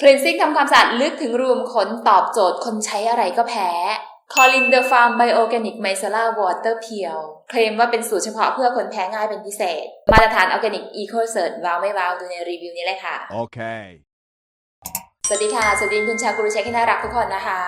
คลีนซิ่งทำความสะอาดลึกถึงรูมขนตอบโจทย์คนใช้อะไรก็แพ้คอลินเดอร์ฟาร์มไบโอแกนิกไมเซล่าวอเตอร์เพียวเคลมว่าเป็นสูตรเฉพาะเพื่อคนแพ้ง่ายเป็นพิเศษ มาตรฐานออร์แกนิกอีโคเซิร์ว้าวไม่ว้าว ดูในรีวิวนี้เลยค่ะ โอเค สวัสดีค่ะ สวัสดีคุณชากุรุเช็คที่น่ารักทุกคนนะคะ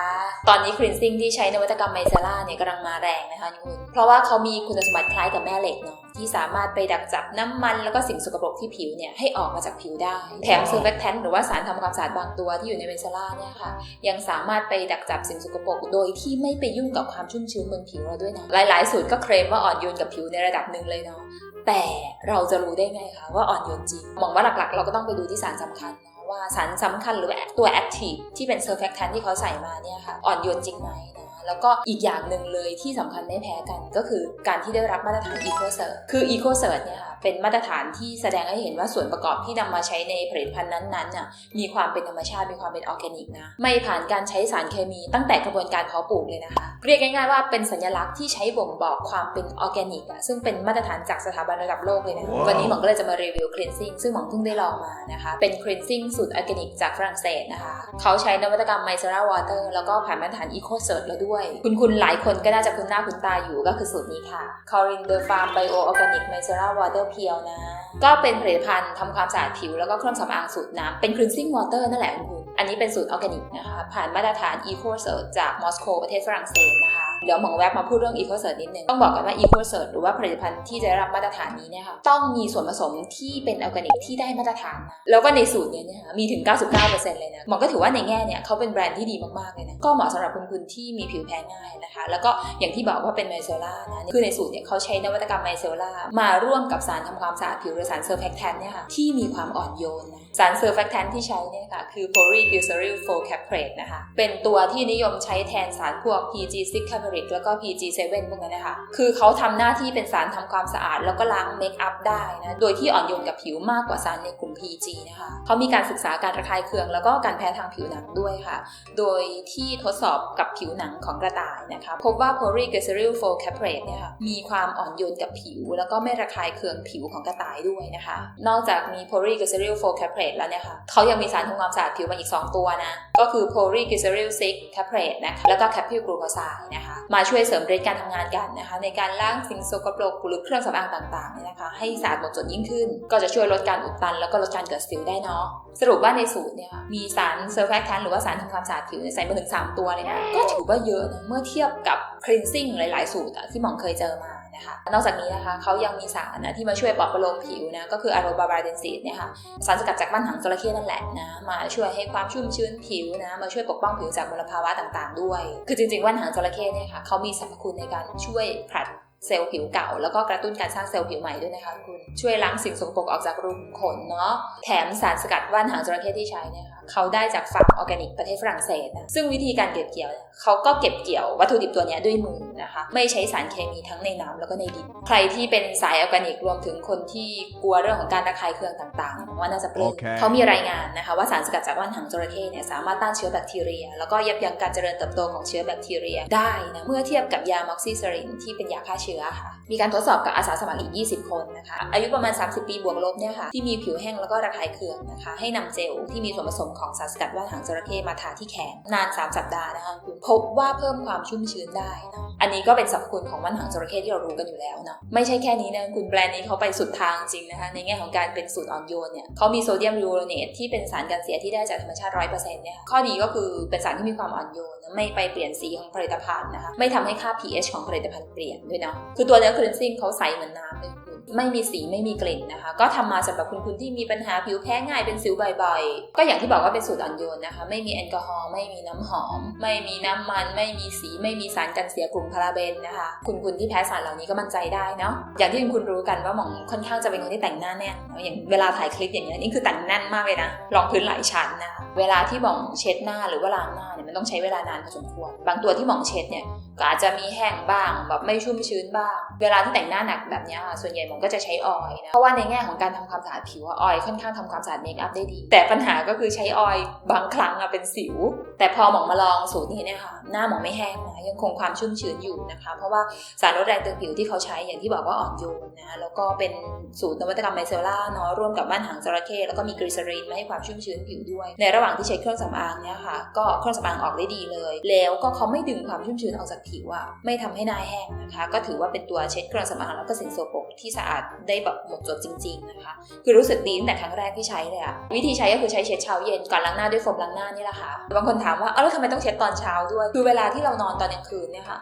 ตอนนี้คลีนซิ่งที่ใช้นวัตกรรมไมเซล่าเนี่ยกำลังมาแรงนะคะคุณ เพราะว่าเขามีคุณสมบัติคล้ายกับแม่เหล็กเนาะที่สามารถไปดักจับน้ำมันแล้วก็สิ่งสกปรกที่ผิวเนี่ยให้ออกมาจากผิวได้ แถมเซอร์เฟกแทนหรือว่าสารทำความสะอาดบางตัวที่อยู่ในไมเซล่าเนี่ยค่ะยังสามารถไปดักจับสิ่งสกปรกโดยที่ไม่ไปยุ่งกับความชุ่มชื้นบนผิวเราด้วยนะ หลาย ๆ สูตรก็เคลมว่าอ่อนโยนกับผิวในระดับหนึ่งเลยเนาะแต่เราจะรู้ได้ไงคะว่าอ่อนโยนจริงมองว่าหลัก ๆ เราก็ต้องไปดูที่สารสำคัญเนาะ ว่าสารสำคัญหรือตัวแอคทีฟที่เป็นเซอร์แฟกทันที่เขาใส่มาเนี่ยค่ะอ่อนโยนจริงไหมนะแล้วก็อีกอย่างหนึ่งเลยที่สำคัญไม่แพ้กันก็คือการที่ได้รับมาตรฐาน e c o c e r t คือ e c o c e r t เนี่ยค่ะเป็นมาตรฐานที่แสดงให้เห็นว่าส่วนประกอบที่นำมาใช้ในผลิตภัณฑ์นั้นๆน่ะมีความเป็นธรรมชาติมีความเป็นออร์แกนิกนะไม่ผ่านการใช้สารเคมีตั้งแต่กระบวนการเพาะปลูกเลยนะคะ เรียกง่ายๆว่าเป็นสัญลักษณ์ที่ใช้บ่งบอกความเป็นออร์แกนิกอะซึ่งเป็นมาตรฐานจากสถาบันระดับโลกเลยนะว้าววันนี้หมอก็เลยจะมารีวิว cleansing ซึ่งหมอเพิ่งได้ลองมานะคะ เป็น cleansing สูตรออร์แกนิกจากฝรั่งเศสนะคะ เขาใช้นวัตกรรม micellar water แล้วก็ผ่านมาตรฐาน eco cert แล้วด้วย คุณคุณหลายคนก็น่าจะคุ้นหน้าคุ้นตาอยู่ก็คือสูตรนี้ค่ะ Corin the Farm Bio Organic Micellar Water Pure นะ ก็เป็นผลิตภัณฑ์ทำความสะอาดผิวแล้วก็เครื่องสำอางสูตรน้ำเป็น cleansing water นั่นแหละคุณคุณอันนี้เป็นสูตรออร์แกนิกนะคะ ผ่านมาตรฐาน eco cert จากมอสโกประเทศฝรั่งเศสนะคะ เดี๋ยวหมองแวบมาพูดเรื่อง eco cert นิดนึง ต้องบอกกันว่า eco cert หรือว่าผลิตภัณฑ์ที่จะรับมาตรฐานนี้เนี่ยค่ะต้องมีส่วนผสมที่เป็นออร์แกนิกที่ได้มาตรฐานนะแล้วก็ในสูตรเนี้เนี่ยค่ะมีถึง 99%เลยนะหมอก็ถือว่าในแง่เนี่ยเขาเป็นแบรนด์ที่ดีมากๆเลยนะก็เหมาะสำหรับคุณๆที่มีผิวแพ้ง่ายนะคะแล้วก็อย่างที่บอกว่าเป็นไมเซล่านะคือในสูตรเนี่ยเขาใช้นวัตกรรมไมเซล่ามาร่วมกับสารทำความสะอาดผิวหรือสารเซอร์แฟกแทนเนี่ยค่ะที่มีความอ่อนโยนนะสารเซอร์แฟกแทนที่ใช้เนี่ยค่ะคือ polyglyceryl focaprate นะคะเป็นตัวที่นิยมใช้แทนสารพวก PG6 caprylic แล้วก็ PG7 พวกนั้นนะคะ คือเขาทำหน้าที่เป็นสารทำความสะอาด แล้วก็ล้างเมคอัพได้นะ โดยที่อ่อนโยนกับผิวมากกว่าสารในกลุ่ม PG นะคะ เขามีการศึกษาการระคายเคือง แล้วก็การแพ้ทางผิวหนังด้วยค่ะ โดยที่ทดสอบกับผิวหนังของกระต่ายนะคะ พบว่า polyglyceryl focaprate เนี่ยค่ะ มีความอ่อนโยนกับผิว แล้วก็ไม่ระคายเคืองผิวของกระต่ายด้วยนะคะ นอกจากมี polyglyceryl focaprate แล้วเนี่ยค่ะ เขายังมีสารทำความสะอาดผิวมาอีก 2 ตัวนะ ก็คือ polyglyceryl 6 caprate นะคะ แล้วก็ capryl glucoside นะคะมาช่วยเสริมฤทการทำงานกันนะคะ ในการล้างสิ่งโสกปรกหรือเครื่องสำอางต่างๆเนี่ยนะคะให้สะอาดหมดจดยิ่งขึ้น ก็จะช่วยลดการอุดตัน แล้วก็ลดการเกิดสิวได้เนาะสรุปว่าในสูตรเนี่ยมีสารเซอร์แฟกแทนหรือว่าสารทำความสะอาดผิวใส่มาถึง3ตัวเลยนะก็ถือว่าเยอะนะเมื่อเทียบกับคลีนซิ่งหลาย ๆ สูตรที่หมองเคยเจอมา นะคะ นอกจากนี้นะคะเขายังมีสารนะที่มาช่วยปลอบประโลมผิวนะก็คืออะโรบาบาเดนซีดเนี่ยค่ะสารสกัดจากบ้านหางจระเข้นั่นแหละนะมาช่วยให้ความชุ่มชื้นผิวนะมาช่วยปกป้องผิวจากมลภาวะต่างๆ ด้วย คือจริงๆว่านหางจระเข้เนี่ยค่ะเขามีสรรพคุณในการช่วยผลัด เซลล์ผิวเก่า แล้วก็กระตุ้นการสร้างเซลล์ผิวใหม่ด้วยนะคะคุณช่วยล้างสิ่งสกปรกออกจากรูขุมขนเนาะแถมสารสกัดว่านหางจระเข้ที่ใช้เนี่ยค่ะเขาได้จากฟาร์มออร์แกนิกประเทศฝรั่งเศสนะซึ่งวิธีการเก็บเกี่ยวเนี่ยเขาก็เก็บเกี่ยววัตถุดิบตัวเนี้ยด้วยมือนะคะไม่ใช้สารเคมีทั้งในน้ำแล้วก็ในดินใครที่เป็นสายออร์แกนิกรวมถึงคนที่กลัวเรื่องของการระคายเคืองต่างๆผมว่าน่าจะปลื้มโอเคเขามีรายงานนะคะว่าสารสกัดจากว่านหางจระเข้เนี่ยสามารถต้านเชื้อแบคทีเรีย แล้วก็ยับยั้งการเจริญเติบโตของเชื้อแบคทีเรียได้นะเมื่อเทียบกับยามอกซิซิลินที่เป็นยาฆ่าเชื้อค่ะ มีการทดสอบกับอาสาสมัครอีก 20 คนนะคะ อายุประมาณ 30 ปีบวกลบเนี่ยค่ะ ที่มีผิวแห้งแล้วก็ระคายเคืองนะคะ ให้นำเจลที่มีส่วนผสมของสารสกัดว่านหางจระเข้มาทาที่แขนนาน 3 สัปดาห์นะคะคุณพบว่าเพิ่มความชุ่มชื้นได้นะอันนี้ก็เป็นสรรพคุณของว่านหางจระเข้ที่เรารู้กันอยู่แล้วเนาะ ไม่ใช่แค่นี้นะคุณแบรนด์นี้เขาไปสุดทางจริงนะคะ ในแง่ของการเป็นสูตรอ่อนโยนเนี่ยเขามีโซเดียมยูโรเนตที่เป็นสารกันเสียที่ได้จากธรรมชาติ100%เนี่ยค่ะข้อดีก็คือเป็นสารที่มีความอ่อนโยน ไม่ไปเปลี่ยนสีของผลิตภัณฑ์นะคะ ไม่ทำให้ค่า pH ของผลิตภัณฑ์เปลี่ยนด้วยเนาะ คือตัวเนื้อคลีนซิ่งเขาใสเหมือนน้ำเลยคุณไม่มีสีไม่มีกลิ่นนะคะ ก็ทำมาสำหรับคุณคุณที่มีปัญหาผิวแพ้ง่ายเป็นสิวบ่อยๆ ก็อย่างที่บอกว่าเป็นสูตรอ่อนโยนนะคะ ไม่มีแอลกอฮอล์ไม่มีน้ำหอม ไม่มีน้ำมัน ไม่มีสีไม่มีสารกันเสียกลุ่มพาราเบนนะคะ คุณคุณที่แพ้สารเหล่านี้ก็มั่นใจได้เนาะอย่างที่คุณคุณรู้กันว่าหมองค่อนข้างจะเป็นคนที่แต่งหน้าแน่นอะอย่างเวลาถ่ายคลิปอย่างเงี้ยนี่คือแต่งแน่นมากเลยนะรองพื้นหลายชั้นนะคะ เวลาที่หมองเช็ดหน้าหรือว่าล้างหน้าเนี่ยมันต้องใช้เวลานานพอสมควร บางตัวที่หมองเช็ดเนี่ยก็อาจจะมีแห้งบ้างแบบไม่ชุ่มชื้นบ้าง เวลาที่แต่งหน้าหนักแบบนี้ค่ะส่วนใหญ่ผมองก็จะใช้ออยล์นะ เพราะว่าในแง่ของการทำความสะอาดผิวออยล์ค่อนข้างทำความสะอาดเมคอัพได้ดี แต่ปัญหาก็คือใช้ออยล์บางครั้งอะเป็นสิว แต่พอหมองมาลองสูตรนี้เนี่ยค่ะหน้าหมองไม่แห้งนะยังคงความชุ่มชื้นอยู่นะคะ เพราะว่าสารลดแรงตึงผิวที่เขาใช้อย่างที่บอกว่าอ่อนโยนนะแล้วก็เป็นสูตรนวัตกรรมไมเซล่าเนาะร่วมกับบ้านหางจระเข้แล้วก็มีกรีซารีนมาให้ความชุ่มชื้นผิวด้วยในระหว่างที่ใช้เครื่องสำอางเนี่ยค่ะ ก็เครื่องสำอางออกได้ดีเลย แล้วก็เขาไม่ดึงความชุ่มชื้นออกจากผิวอะไม่ทำให้หน้าแห้งนะคะ ก็ถือว่าเป็นตัวเช็ดเครื่องสำอางแล้วก็สิ่งโสโครกที่สะอาดได้แบบหมดจดจริง ๆ นะคะ คือรู้สึกดีตั้งแต่ครั้งแรกที่ใช้เลยอะวิธีใช้ก็คือใช้เช็ดเช้าเย็นก่อนล้างหน้าด้วยโฟมล้างหน้านี่แหละค่ะบางคนถามว่าเอ้าแล้วทำไมต้องเช็ดตอนเช้าด้วย คือเวลาที่เรานอนตอนกลางคืนเนี่ยค่ะ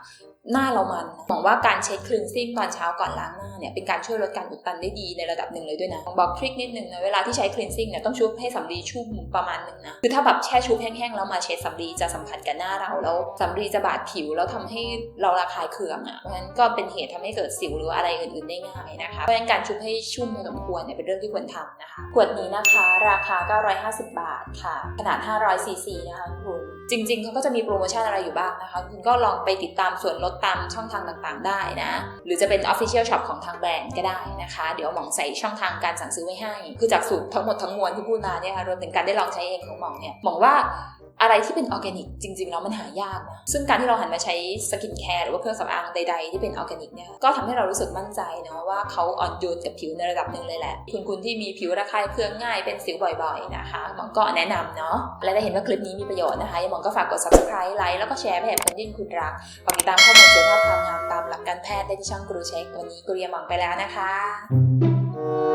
หน้าเรามันนะบอกว่าการเช็ดคลีนซิ่งตอนเช้าก่อนล้างหน้าเนี่ยเป็นการช่วยลดการอุดตันได้ดีในระดับหนึ่งเลยด้วยนะบอกทริคนิดนึงนะเวลาที่ใช้คลีนซิ่งเนี่ยต้องชุบให้สำลีชุ่มประมาณหนึ่งนะคือถ้าแบบแช่ชุบแห้งๆแล้วมาเช็ดสำลีจะสัมผัสกับหน้าเราแล้วสำลีจะบาดผิวแล้วทำให้เราระคายเคืองอะเพราะฉะนั้นก็เป็นเหตุทำให้เกิดสิวหรืออะไรอื่นๆได้ง่ายนะคะเพราะฉะนั้นการชุบให้ชุ่มพอสมควรเนี่ยเป็นเรื่องที่ควรทำนะคะขวดนี้นะคะราคา 950 บาทค่ะ ขนาด 500ซีซีนะคะคุณจริง ๆเขาก็จะมีโปรโมชั่นอะไรอยู่บ้างนะคะ คุณก็ลองไปติดตามส่วนลดตามช่องทางต่างๆ ได้นะ หรือจะเป็น Official Shop ของทางแบรนด์ก็ได้นะคะ เดี๋ยวหมองใส่ช่องทางการสั่งซื้อไว้ให้ คือจากสูตรทั้งหมดทั้งมวลที่พูดมาเนี่ยค่ะรวมถึงการได้ลองใช้เองของหมองเนี่ยหมองว่าอะไรที่เป็นออร์แกนิกจริงๆแล้วมันหายากนะ ซึ่งการที่เราหันมาใช้สกินแคร์หรือว่าเครื่องสำอางใดๆ ที่เป็นออร์แกนิกเนี่ย ก็ทำให้เรารู้สึกมั่นใจเนาะว่าเขาอ่อนโยนกับผิวในระดับหนึ่งเลยแหละ คุณคุณที่มีผิวระคายเคืองง่ายเป็นสิวบ่อยๆนะคะหมองก็แนะนำเนาะ และได้เห็นว่าคลิปนี้มีประโยชน์นะคะยังหมองก็ฝากกด subscribe ไลค์แล้วก็แชร์ไปให้คนที่คุณรักฝากติดตามข้อมูลเสริมภาพความงามตามหลักการแพทย์ได้ที่ช่องกรูเช็ค วันนี้กรูเยหมองไปแล้วนะคะ